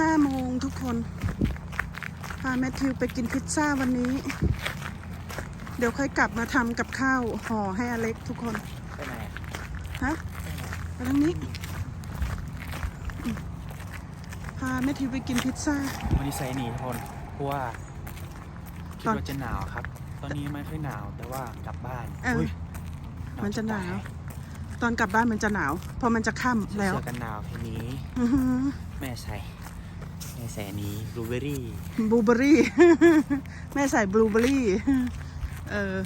ห้าโมงทุกคนพาแมทธิวไปกินพิซซ่าวันนี้ เดี๋ยวค่อยกลับมาทำกับข้าวห่อให้อเล็กทุกคนไปไหนอะฮะไปทางนี้อืมพาแมทธิวไปกินพิซซ่า วันนี้ใส่หนีทุกคนเพราะว่าคิดตอน ว่าจะหนาวครับ ตอนนี้ไม่ค่อยหนาวแต่ว่ากลับบ้านเอออุ๊ ยมันจะหนาว ตอนกลับบ้านมันจะหนาวเพราะมันจะค่ำแล้แล้ววเสื้อกันหนาวทีนี้ อื้อหือแม่ใส่แม่ใส่อันนี้บลูเบอรี่บลูเบอรี่ แม่ใส่บลูเบอรี่ เออ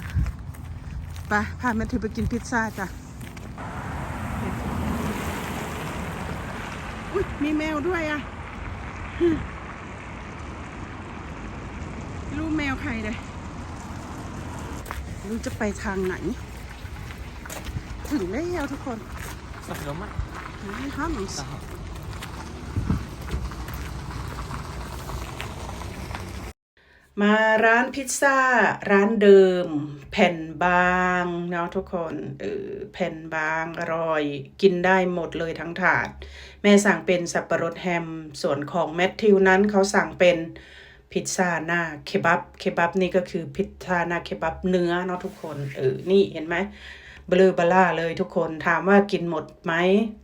ไปพาแมทธิวไปกินพิซซ่าจ้ะอุ้ยมีแมวด้วยอะลูกแมวใครเลยรู้จะไปทางไหน ถึงแล้วทุกคนสักเดี๋ยวมั้ยนี่ฮัมส์ มาร้านพิซซ่าร้านเดิม แผ่นบางเนาะทุกคนเออแผ่นบางอร่อย กินได้หมดเลยทั้งถาด แม่สั่งเป็นสับปะรดแฮม ส่วนของแมทธิวนั้นเขาสั่งเป็นพิซซ่าหน้าเคบับเคบับนี่ก็คือพิซซ่าหน้าเคบับเนื้อเนาะทุกคนเออนี่เห็นไหมเบลอบล่าเลยทุกคนถามว่ากินหมดไหม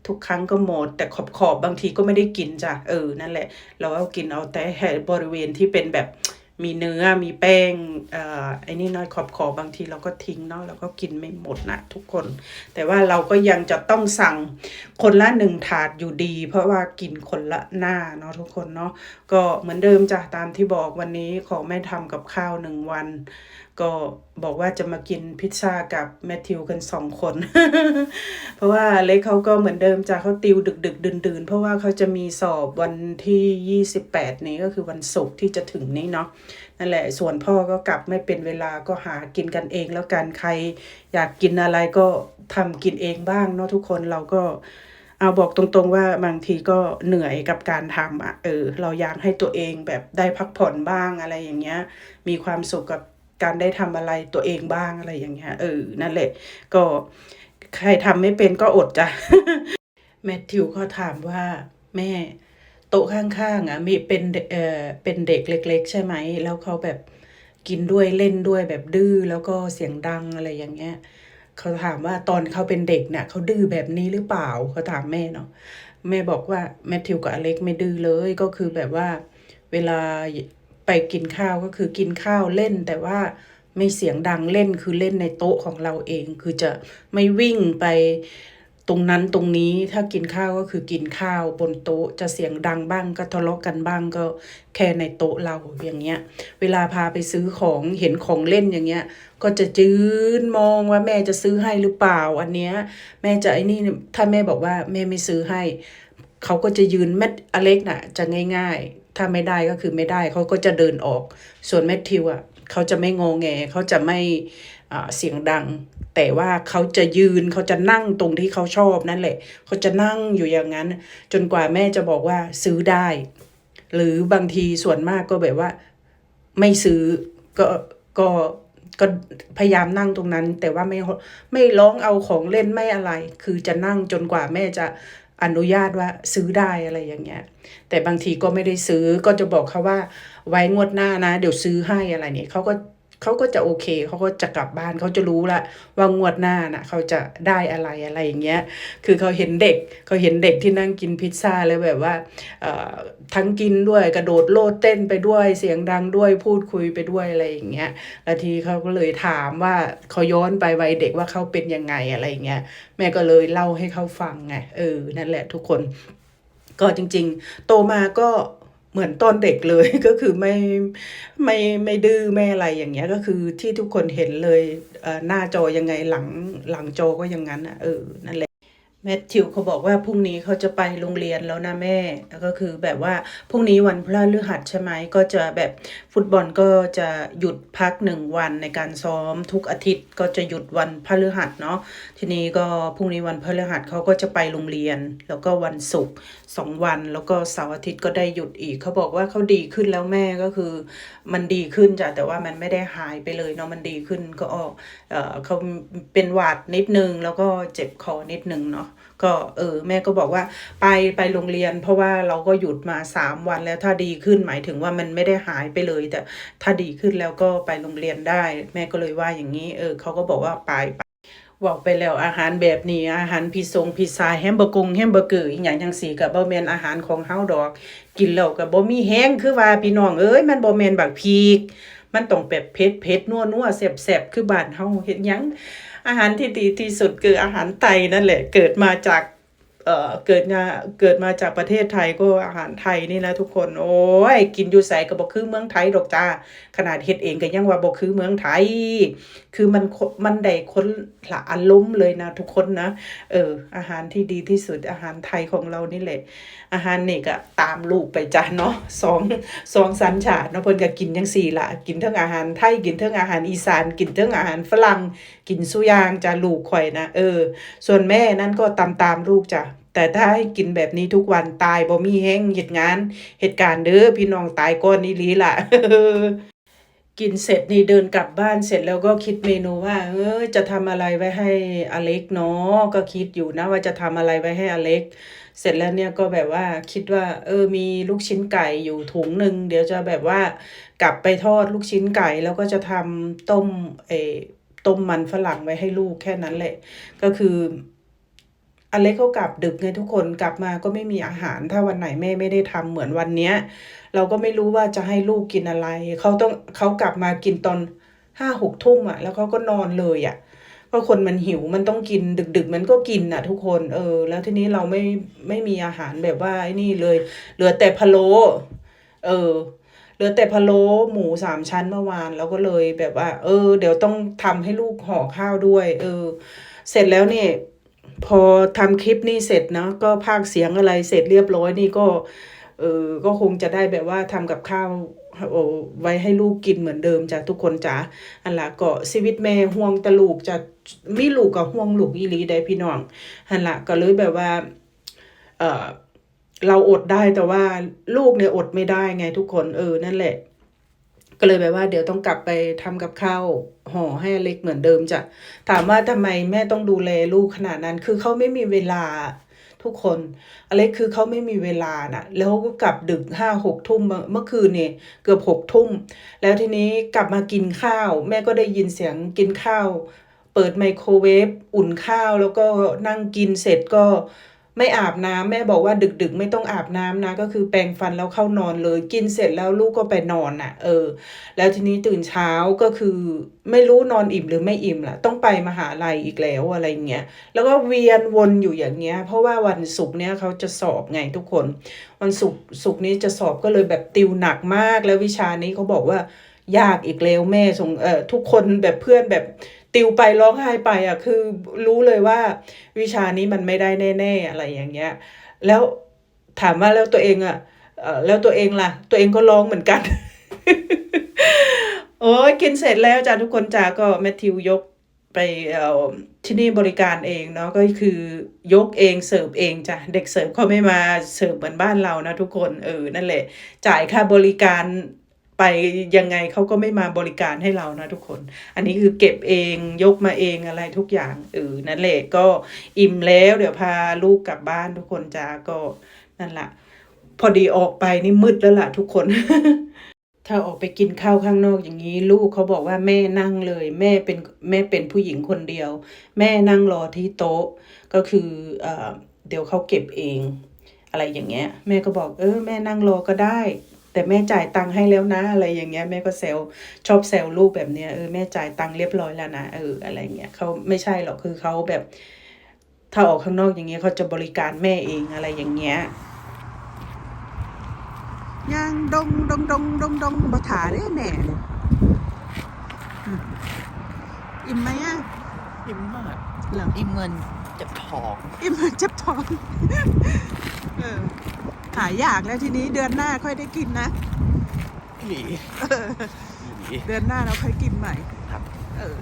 ทุกครั้งก็หมด แต่ขอบขอบบางทีก็ไม่ได้กินจ้ะเออนั่นแหละ เราเอากินเอาแต่แห่บริเวณที่เป็นแบบ มีเนื้อมีแป้งอ่อไอ้นี่น้อยขอบขอบบางทีเราก็ทิ้งเนาะเราก็กินไม่หมดนะทุกคน แต่ว่าเราก็ยังจะต้องสั่งคนละหนึ่งถาดอยู่ดี เพราะว่ากินคนละหน้าเนาะทุกคนเนาะก็เหมือนเดิมจ้ะตามที่บอกวันนี้ขอแม่ทำกับข้าวหนึ่งวัน ก็บอกว่าจะมากินพิซซ่ากับแมทธิวกันสองคน เพราะว่าเล็กเขาก็เหมือนเดิมจ้ะเขาติวดึกดึกดื่นดื่นเพราะว่าเขาจะมีสอบวันที่ยี่สิบแปดนี้ก็คือวันศุกร์ที่จะถึงนี้เนาะนั่นแหละส่วนพ่อก็กลับไม่เป็นเวลาก็หากินกันเอง แล้วกันใครอยากกินอะไรก็ทำกินเองบ้างเนาะทุกคนเราก็เอาบอกตรงๆว่าบางทีก็เหนื่อยกับการทำอะเออเราอยากให้ตัวเองแบบได้พักผ่อนบ้างอะไรอย่างเงี้ย มีความสุขกับ การได้ทำอะไรตัวเองบ้างอะไรอย่างเงี้ยเออนั่นแหละ ก็ใครทำไม่เป็นก็อดจ้ะแมทธิวเขาถามว่าแม่โต๊ะข้างๆอะมีเป็นเดเออเป็นเด็กเล็ก ๆ ใช่ไหม แล้วเขาแบบกินด้วยเล่นด้วยแบบดื้อแล้วก็เสียงดังอะไรอย่างเงี้ยเขาถามว่าตอนเขาเป็นเด็กเนี่ยเขาดื้อแบบนี้หรือเปล่าเขาถามแม่เนาะแม่บอกว่าแมทธิวกับอเล็กไม่ดื้อเลยก็คือแบบว่าเวลา ไปกินข้าวก็คือกินข้าวเล่น แต่ว่าไม่เสียงดังเล่นคือเล่นในโต๊ะของเราเอง คือจะไม่วิ่งไปตรงนั้นตรงนี้ถ้ากินข้าวก็คือกินข้าวบนโต๊ะจะเสียงดังบ้างก็ทะเลาะกันบ้างก็แค่ในโต๊ะเราอย่างเงี้ย เวลาพาไปซื้อของเห็นของเล่นอย่างเงี้ย ก็จะจืนมองว่าแม่จะซื้อให้หรือเปล่า อันเนี้ย แม่จะไอ้นี่ถ้าแม่บอกว่าแม่ไม่ซื้อให้ เขาก็จะยืนแมทอเล็กน่ะ จะง่าย ๆ ถ้าไม่ได้ก็คือไม่ได้เขาก็จะเดินออก ส่วนแมทธิวอะเขาจะไม่งงแงเขาจะไม่เสียงดัง แต่ว่าเขาจะยืนเขาจะนั่งตรงที่เขาชอบนั่นแหละเขาจะนั่งอยู่อย่างนั้น จนกว่าแม่จะบอกว่าซื้อได้ หรือบางทีส่วนมากก็แบบว่า ไม่ซื้อก็ก็ก็พยายามนั่งตรงนั้น แต่ว่าไม่ไม่ร้องเอาของเล่นไม่อะไร คือจะนั่งจนกว่าแม่จะ อนุญาตว่าซื้อได้อะไรอย่างเงี้ย แต่บางทีก็ไม่ได้ซื้อก็จะบอกเขาว่าไว้งวดหน้านะ เดี๋ยวซื้อให้อะไรเนี่ยเขาก็ เขาก็จะโอเคเขาก็จะกลับบ้านเขาจะรู้ละว่างวดหน้าน่ะเขาจะได้อะไรอะไรอย่างเงี้ยคือเขาเห็นเด็กเขาเห็นเด็กที่นั่งกินพิซซ่าแล้วแบบว่าเอ่อทั้งกินด้วยกระโดดโลดเต้นไปด้วยเสียงดังด้วยพูดคุยไปด้วยอะไรอย่างเงี้ยแล้วทีเขาก็เลยถามว่าเขาย้อนไปวัยเด็กว่าเขาเป็นยังไงอะไรอย่างเงี้ยแม่ก็เลยเล่าให้เขาฟังไงเออนั่นแหละทุกคน ก็จริง ๆ โตมาก็ เหมือนตอนเด็กเลยก็คือไม่ไม่ไม่ดื้อไม่อะไรอย่างเงี้ยก็คือที่ทุกคนเห็นเลยหน้าจอยังไงหลังหลังจอก็อย่างนั้นอะเออนั่นแหละ แมทธิวเขาบอกว่าพรุ่งนี้เขาจะไปโรงเรียนแล้วนะแม่แล้วก็คือแบบว่าพรุ่งนี้วันพฤหัสใช่ไหมก็จะแบบฟุตบอลก็จะหยุดพักหนึ่งวันในการซ้อมทุกอาทิตย์ก็จะหยุดวันพฤหัสเนาะทีนี้ก็พรุ่งนี้วันพฤหัสเขาก็จะไปโรงเรียน แล้วก็วันศุกร์สองวัน แล้วก็เสาร์อาทิตย์ก็ได้หยุดอีกเขาบอกว่าเขาดีขึ้นแล้วแม่ก็คือมันดีขึ้นจ้ะแต่ว่ามันไม่ได้หายไปเลยเนาะมันดีขึ้นก็ออเออเขาเป็นหวัดนิดนึงแล้วก็เจ็บคอนิดนึงเนาะ ก็เออแม่ก็บอกว่าไปไปโรงเรียน เพราะว่าเราก็หยุดมาสามวันแล้วถ้าดีขึ้นหมายถึงว่ามันไม่ได้หายไปเลย แต่ถ้าดีขึ้นแล้วก็ไปโรงเรียนได้ แม่ก็เลยว่าอย่างนี้ เออเขาก็บอกว่าไปไปบอกไปแล้วอาหารแบบนี้อาหารพิซงพิซซ่าแฮมเบอร์กงแฮมเบอร์เกอร์อีหยังจังซี่ก็บ่แมนอาหารของเฮาดอก กินแล้วก็บ่มีแห้งคือว่าพี่น้องเอ้ยมันบ่แมนบักพริกมันต้องแบบเผ็ดเผ็ดนัวนัวแซ่บคือบ้านเฮาเฮ็ดหยัง อาหารที่ดีที่สุดคืออาหารไทยนั่นแหละ เกิดมาจาก เออเกิดมาเกิดมาจากประเทศไทยก็อาหารไทยนี่นะทุกคนโอ้ยกินอยู่ไสก็บ่คือเมืองไทยดอกจ้าขนาดเฮ็ดเองก็ยังว่าบ่คือเมืองไทย คือมันมันได้คนละอารมณ์เลยนะทุกคนนะเอออาหารที่ดีที่สุดอาหารไทยของเรานี่แหละ อาหารนี่ก็ตามลูกไปจ้ะเนาะสองสองสัญชาติเนาะเพิ่นก็กินจังซี่ละกินทั้งอาหารไทยกินทั้งอาหารอีสาน กินทั้งอาหารฝรั่ง กินสุยางจ้ะลูกข่อยนะเออ ส่วนแม่นั่นก็ตามตามลูกจ้ะ แต่ถ้าให้กินแบบนี้ทุกวันตายบ่มีแห้งเหตุงานเหตุการณ์เด้อพี่น้องตายก่อนอีหลีล่ะกินเสร็จนี่เดินกลับบ้านเสร็จแล้วก็คิดเมนูว่าเออจะทำอะไรไว้ให้อเล็กเนาะก็คิดอยู่นะว่าจะทำอะไรไว้ให้อเล็ก เสร็จแล้วเนี่ยก็แบบว่าคิดว่า เออมีลูกชิ้นไก่อยู่ถุงหนึ่งเดี๋ยวจะแบบว่ากลับไปทอดลูกชิ้นไก่แล้วก็จะทำต้มเออต้มมันฝรั่งไว้ให้ลูกแค่นั้นแหละ ก็คือ อเล็กเขากลับดึกไงทุกคนกลับมาก็ไม่มีอาหาร ถ้าวันไหนแม่ไม่ได้ทำเหมือนวันเนี้ย เราก็ไม่รู้ว่าจะให้ลูกกินอะไร เขาต้องเขากลับมากินตอนห้าหกทุ่มอะ แล้วเขาก็นอนเลยอะเพราะคนมันหิวมันต้องกินดึก ๆ มันก็กินอะ ทุกคนเออ แล้วทีนี้เราไม่ไม่มีอาหารแบบว่าไอ้นี่เลย เหลือแต่พะโล้เออ เหลือแต่พะโล้หมูสามชั้นเมื่อวานเราก็เลยแบบว่า เออ เดี๋ยวต้องทำให้ลูกห่อข้าวด้วย เออ เสร็จแล้วเนี่ย พอทำคลิปนี่เสร็จเนาะก็พากเสียงอะไรเสร็จเรียบร้อยนี่ก็เออก็คงจะได้แบบว่าทำกับข้าวโอ้ไว้ให้ลูกกินเหมือนเดิมจ้ะทุกคนจ้ะอันละก็ชีวิตแม่ห่วงตะลูกจะมีลูกกับห่วงลูกอีหลีได้พี่น้องอันละก็เลยแบบว่าเออเราอดได้แต่ว่าลูกเนี่ยอดไม่ได้ไงทุกคนเออนั่นแหละ ก็เลยแบบว่าเดี๋ยวต้องกลับไปทำกับข้าวห่อให้อเล็กเหมือนเดิมจ้ะถามว่าทำไมแม่ต้องดูแลลูกขนาดนั้น คือเขาไม่มีเวลาทุกคนอเล็กคือเขาไม่มีเวลาน่ะแล้วก็กลับดึกห้าหกทุ่มเมื่อคืนเนี่ยเกือบหกทุ่ม แล้วทีนี้กลับมากินข้าว แม่ก็ได้ยินเสียงกินข้าว เปิดไมโครเวฟอุ่นข้าวแล้วก็นั่งกินเสร็จก็ ไม่อาบน้ำแม่บอกว่าดึกๆ ไม่ต้องอาบน้ำนะ ก็คือแปรงฟันแล้วเข้านอนเลย กินเสร็จแล้วลูกก็ไปนอนน่ะ เออ แล้วทีนี้ตื่นเช้าก็คือไม่รู้นอนอิ่มหรือไม่อิ่มล่ะ ต้องไปมหาลัยอีกแล้วอะไรเงี้ยแล้วก็เวียนวนอยู่อย่างเงี้ย เพราะว่าวันศุกร์เนี้ยเขาจะสอบไงทุกคน วันศุกร์ศุกร์นี้จะสอบก็เลยแบบติวหนักมากแล้ววิชานี้เขาบอกว่ายากอีกแล้วแม่ส่งเออทุกคนแบบเพื่อนแบบ ติวไปร้องไห้ไปอะคือรู้เลยว่าวิชานี้มันไม่ได้แน่ๆอะไรอย่างเงี้ย แล้วถามว่าแล้วตัวเองอะเอ่อแล้วตัวเองล่ะ ตัวเองก็ร้องเหมือนกัน โอ้ยกินเสร็จแล้วจ้ะทุกคนจ้าก็แมทธิวยกไปที่นี่บริการเองเนาะก็คือยกเองเสิร์ฟเองจ้ะเด็กเสิร์ฟเขาไม่มาเสิร์ฟเหมือนบ้านเรานะทุกคนเออนั่นแหละจ่ายค่าบริการ ไปยังไงเขาก็ไม่มาบริการให้เรานะทุกคน อันนี้คือเก็บเองยกมาเองอะไรทุกอย่างเออนั่นแหละก็อิ่มแล้วเดี๋ยวพาลูกกลับบ้านทุกคนจ้าก็นั่นแหละพอดีออกไปนี่มืดแล้วล่ะทุกคน ถ้าออกไปกินข้าวข้างนอกอย่างนี้ ลูกเขาบอกว่าแม่นั่งเลย แม่เป็นแม่เป็นผู้หญิงคนเดียว แม่นั่งรอที่โต๊ะ ก็คือเอ่อเดี๋ยวเขาเก็บเอง อะไรอย่างเงี้ย แม่ก็บอกเออแม่นั่งรอก็ได้ แต่แม่จ่ายตังค์ให้แล้วนะ อะไรอย่างเงี้ยแม่ก็แซวชอบแซวลูกแบบเนี้ยเออแม่จ่ายตังค์เรียบร้อยแล้วนะเอออะไรเงี้ยเขาไม่ใช่หรอกคือเขาแบบ ถ้าออกข้างนอกอย่างเงี้ยเขาจะบริการแม่เองอะไรอย่างเงี้ยย่างดงดงดงดงดงบถาได้แม่อิ่มไหมอะอิ่มมากเหรออิ่มเงินเจ็บท้องอิ่มเจ็บท้องเออ หายอยากแล้วทีนี้เดือนหน้าค่อยได้กินนะหลีหลี เดือนหน้าเราค่อยกินใหม่ครับ เออ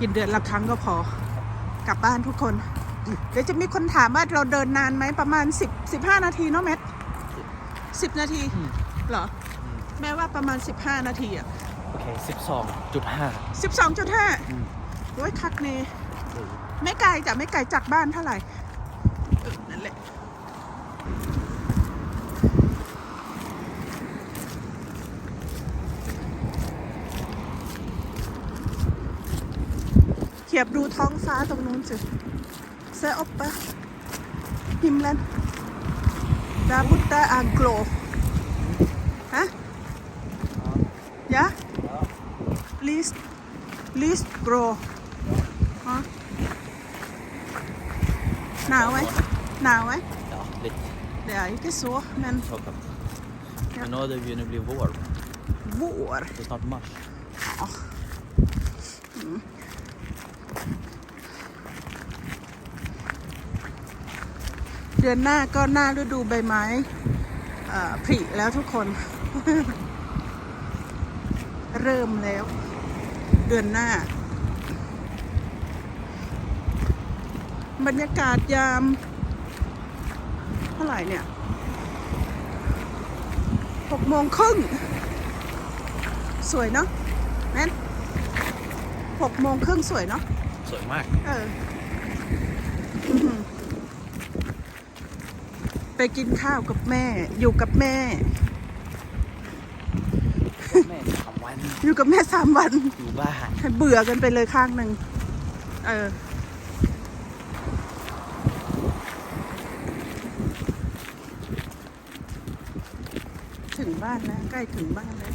กินเดือนละครั้งก็พอ กลับบ้านทุกคน เดี๋ยวจะมีคนถามว่าเราเดินนานไหมประมาณสิบสิบห้านาทีเนาะแมทสิบนาทีอืม เหรอ แม่ว่าประมาณสิบห้านาทีอะโอเคสิบสองจุดห้า สิบสองจุดห้าโอ้ยคักเน ไม่ไกลจ้ะไม่ไกลจากบ้านเท่าไหร่นั่นแหละ ขียบดูท้องฟ้าตรงนู้นสิเซออปปะฮิมแลนดาบุตตาอังโกลฮะยะ list list bro ฮะหนาวไหมหนาวไหม Ja, lite. Det är inte så, men Och, Ja. Men nu har det börjat bli vår. vår. Det är snart mars. Ja. Mm. เดือนหน้าก็หน้าฤดูใบไม้เอ่อผลิแล้วทุกคน เริ่มแล้ว เดือนหน้า บรรยากาศยาม เท่าไหร่เนี่ยหกโมงครึ่งสวยเนาะแม่นหกโมงครึ่งสวยเนาะ S วย m าก เอออื้อหือ ไปกินข้าวกับแม่ อยู่กับแม่ แม่สามวันอยู่กับแม่สามวัน อยู่บ้านให้เบื่อกันไปเลยข้างหนึ่ง เออ ถึงบ้านแล้วใกล้ถึงบ้านแล้ว